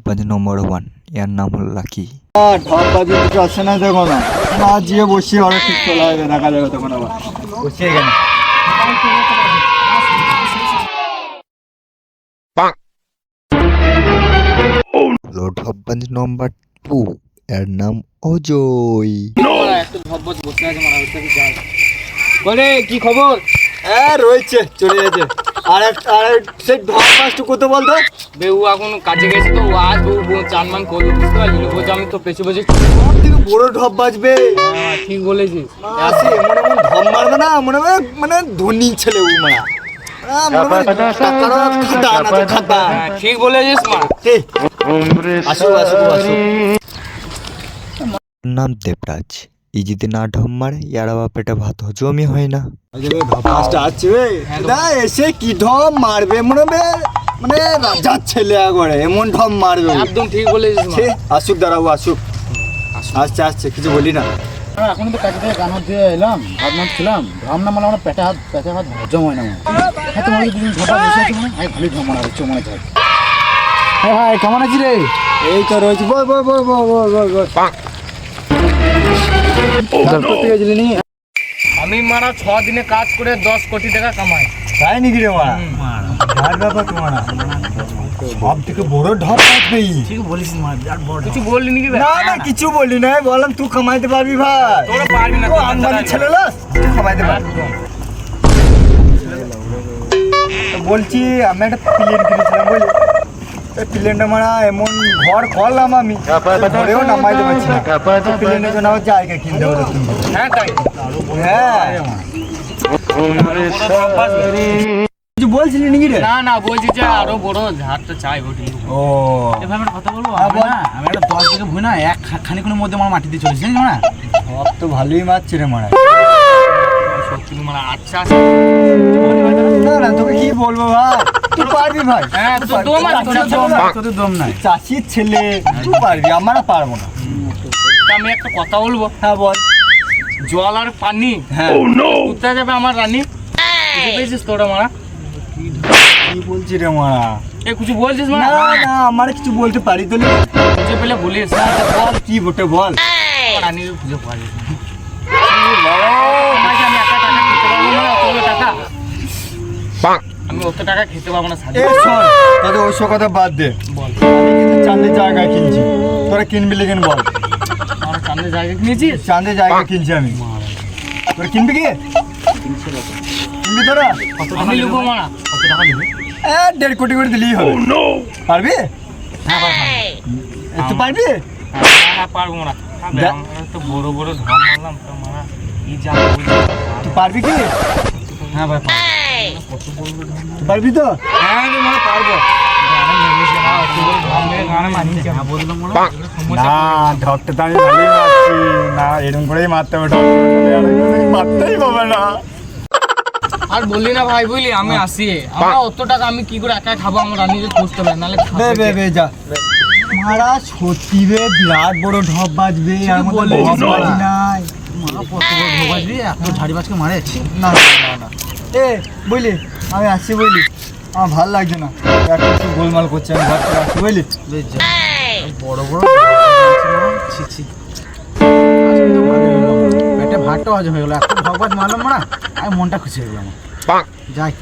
ঢপবাজ নম্বর ওয়ানের নাম হলো লাকি ঢপ বাজে কিছু না দেখো না। না গিয়ে বসি আরও ঠিক চলে আসবে দেখা যাবে তখন আবার। বসি এখানে। হলো ঢপবাজ নম্বর টু এর নাম অজয়। বলে কি খবর? হ্যাঁ রয়েছে চলে যাচ্ছে আর এক আর সেই ঢপ মাছটু কত বলতো? বেউ এখন কাজে গেছে ও আজ বউ বউ চান মান করল বুঝতে পারলি বলছে আমি তো পেছে পেছে সব থেকে বড় ঢপ বাজবে। হ্যাঁ, ঠিক বলেছিস। আসে মনে মনে ঢপ মারবে না মনে মনে মানে ধনী ছেলে ও আহ, মনে হ্যাঁ, ঠিক বলেছিস মা। নাম দেবরাজ। এই যদি না ঢপ মারে ইয়ার আবার পেটে ভাত হজমই হয় না। মাছটা আছে বে। না এসে কি ঢপ মারবে মনে হবে মানে রাজার ছেলে আগরে এমন ঢপ মারবে। ও। একদম ঠিক বলেছিস মা। সে আসুক দাঁড়াবো আসুক। আসছে আসছে কিছু বলি না। হ্যাঁ, এখন তো কাজে থেকে গান দিয়ে এলাম ভাত মাছ খেলাম ঘাম না মানে আমার পেটে হাত পেটে হাত হজম হয় না হ্যাঁ। তোমার দুদিন ঝোপা বসে আছে মানে ভালোই ভ্রমণ আর হচ্ছে মনে হয়। হ্যাঁ ভাই কেমন আছি রে? এই তো রয়েছে। বল বল বল বল বল বল বল। আমি মারা ছ দিনে কাজ করে দশ কোটি টাকা কামাই। তাই নাকি রে মারা? আর ব্যাপার তোমার? সব থেকে বড় ঢপ মারবে ঠিক বলিস মা বিরাট বড় কিছু বললি নাকি না না কিছু বলি না বললাম তুই কামাইতে পারবি ভাই। তোরা পারবি না, আমদানি ছেলে লাস তুই কামাইতে পারবি। বলছি আমি একটা প্লেন কিনেছিলাম বুঝলি? তো প্লেনটা মারা এমন ঘর করলাম আমি ঘরেও নামাইতে পারছি না। তো প্লেনের জন্য আমার জায়গা কিনতে হবে হ্যাঁ তাই। হ্যাঁ। বলছিলি নাকি রে? না না বলছি যে আরও বড় ঝাড়টা চাই ও। কথা বলব আমি বল। না? আমি একটা দশ থেকে ভুই না এক খা- মধ্যে আমার মাটি দিয়ে চলেছি জানিস না সব তো ভালোই মারছে রে মারা। সত্যি মানে আচ্ছা। না না তোকে কি বলব ভাই? তুই পারবি ভাই। হ্যাঁ দম আছে তোদের দম- নাই। চাষির ছেলে তুই পারবি আমরা পারব না। আমি একটা কথা বলব? হ্যাঁ বল। জল আর পানি হ্যাঁ। কোথায় যাবে আমার রানী? তোরা মারা? কি বলছি রে মারা? এ কিছু বলছিস না না আমার কিছু বলতে পারি তো। খুঁজে পেলে বলিস। বল কি বটে বল। রানী খুঁজে পারিস আমি একা টাকা খেতে পারব না অতগুলো টাকা। আমি অত টাকা খেতে পারব না সাথে এ শোন তোদের ওইসব কথা বাদ দে। বল। আমি কিন্তু চাঁদের জায়গা কিনছি। তোরা কিনবি লেগেন বল। আমার সামনে জায়গা কিনেছিস? চাঁদের জায়গা কিনছি আমি। তোরা কিনবি কি? কিনবি তোরা? আমি লুকো মারা কত টাকা দিবে এ দেড় কোটি করে দিলেই হবে। পারবি? হ্যাঁ তুই পারবি? না পারব না। তো বড় বড় ধর মারলাম তো মারা কি যা তুই পারবি কি? হ্যাঁ ভাই পারবি তো? হ্যাঁ রে পারব। বললাম। না ঢপটা তো আমি ভালোই মারছি। না এরকম করেই মারতে হবে ঢপ মারতেই পাবে না। আর বললি না ভাই বুঝলি? আমি আসি। আমার অত টাকা আমি কি করে একা খাব? আমার রানীকে খুঁজতে হবে নাহলে বে খাবে বে বে যা। মারা সত্যি বে বিরাট বড় ঢপ বাজবে। আর বলছি বাবা। নাই। মা কত বড় রে এত ঝাড়ি বাজকে মারে? না না না না। এ বুঝলি আমি আসছি বুঝলি আমার ভালো লাগছে না। একটা কিছু গোলমাল করছে আমি ঘর থেকে আসছি বুঝলি বড় বড় ছি ছি। পেটে ভাতটা হজম হয়ে গেলো এত ভগবান মারলাম না। আমি মনটা খুশি হয়ে গেলো আমার যাই।